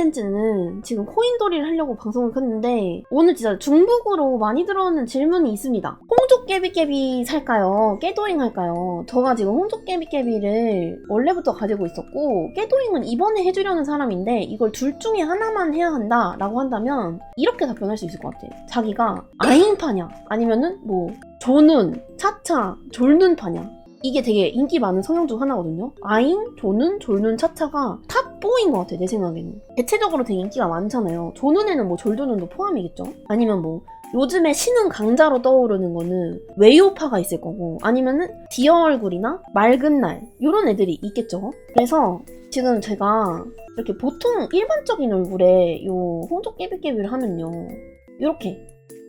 컨텐츠는 지금 코인돌이를 하려고 방송을 켰는데 오늘 진짜 중복으로 많이 들어오는 질문이 있습니다. 홍족깨비깨비 살까요? 깨도잉 할까요? 저가 지금 홍족깨비깨비를 원래부터 가지고 있었고 깨도잉은 이번에 해주려는 사람인데 이걸 둘 중에 하나만 해야 한다 라고 한다면 이렇게 답변할 수 있을 것 같아. 자기가 아잉파냐 아니면은 뭐 조는, 차차, 졸는 파냐 이게 되게 인기 많은 성형 중 하나거든요. 아잉, 조는, 졸는, 차차가 탑 4인 것 같아, 내 생각에는. 대체적으로 되게 인기가 많잖아요. 조는에는 뭐 졸조는도 포함이겠죠? 아니면 뭐, 요즘에 신흥 강자로 떠오르는 거는 웨이오파가 있을 거고, 아니면은 디어 얼굴이나 맑은 날, 요런 애들이 있겠죠? 그래서 지금 제가 이렇게 보통 일반적인 얼굴에 요 홍조 깨비깨비를 하면요. 이렇게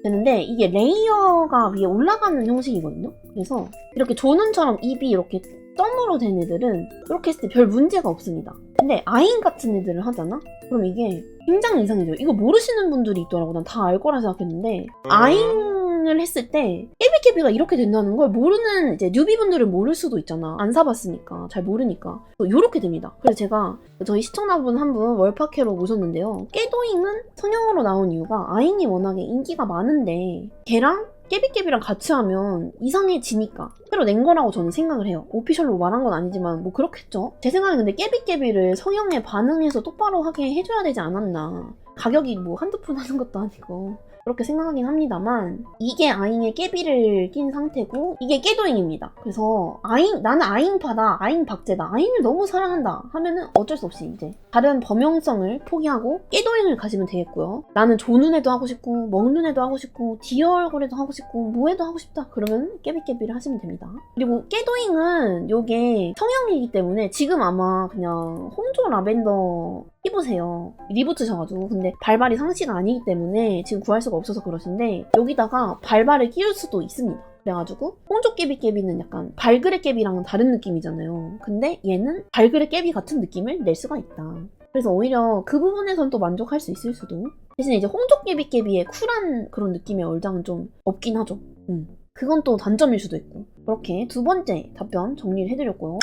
되는데 이게 레이어가 위에 올라가는 형식이거든요. 그래서 이렇게 조눈처럼 입이 이렇게 점으로 된 애들은 이렇게 했을 때 별 문제가 없습니다. 근데 아인 같은 애들을 하잖아? 그럼 이게 굉장히 이상해져요. 이거 모르시는 분들이 있더라고. 난 다 알 거라 생각했는데 아잉을 했을 때 깨비깨비가 이렇게 된다는 걸 모르는 이제 뉴비분들은 모를 수도 있잖아. 안 사봤으니까 잘 모르니까 이렇게 됩니다. 그래서 제가 저희 시청자분 한 분 월파케로 모셨는데요. 깨도잉은 성형으로 나온 이유가 아잉이 워낙에 인기가 많은데 걔랑 깨비깨비랑 같이 하면 이상해지니까 새로 낸 거라고 저는 생각을 해요. 오피셜로 말한 건 아니지만 뭐 그렇겠죠. 제 생각에 근데 깨비깨비를 성형에 반응해서 똑바로 하게 해줘야 되지 않았나. 가격이 뭐 한두 푼 하는 것도 아니고 그렇게 생각하긴 합니다만 이게 아잉의 깨비를 낀 상태고 이게 깨도잉입니다. 그래서 아잉 나는 아잉파다 아잉 박제다 아잉을 너무 사랑한다 하면은 어쩔 수 없이 이제 다른 범용성을 포기하고 깨도잉을 가지면 되겠고요. 나는 조눈에도 하고 싶고 먹눈에도 하고 싶고 디어 얼굴에도 하고 싶고 뭐에도 하고 싶다 그러면 깨비깨비를 하시면 됩니다. 그리고 깨도잉은 요게 성형이기 때문에 지금 아마 그냥 홍조 라벤더 입으세요. 리부트셔가지고 근데 발발이 상시가 아니기 때문에 지금 구할 수가 없어서 그러신데 여기다가 발발을 끼울 수도 있습니다. 그래가지고 홍조 깨비 깨비는 약간 발그레 깨비랑은 다른 느낌이잖아요. 근데 얘는 발그레 깨비 같은 느낌을 낼 수가 있다. 그래서 오히려 그 부분에선 또 만족할 수 있을 수도. 대신 이제 홍조 깨비 깨비의 쿨한 그런 느낌의 얼장은 좀 없긴 하죠. 음. 그건 또 단점일 수도 있고. 그렇게 두 번째 답변 정리를 해드렸고요.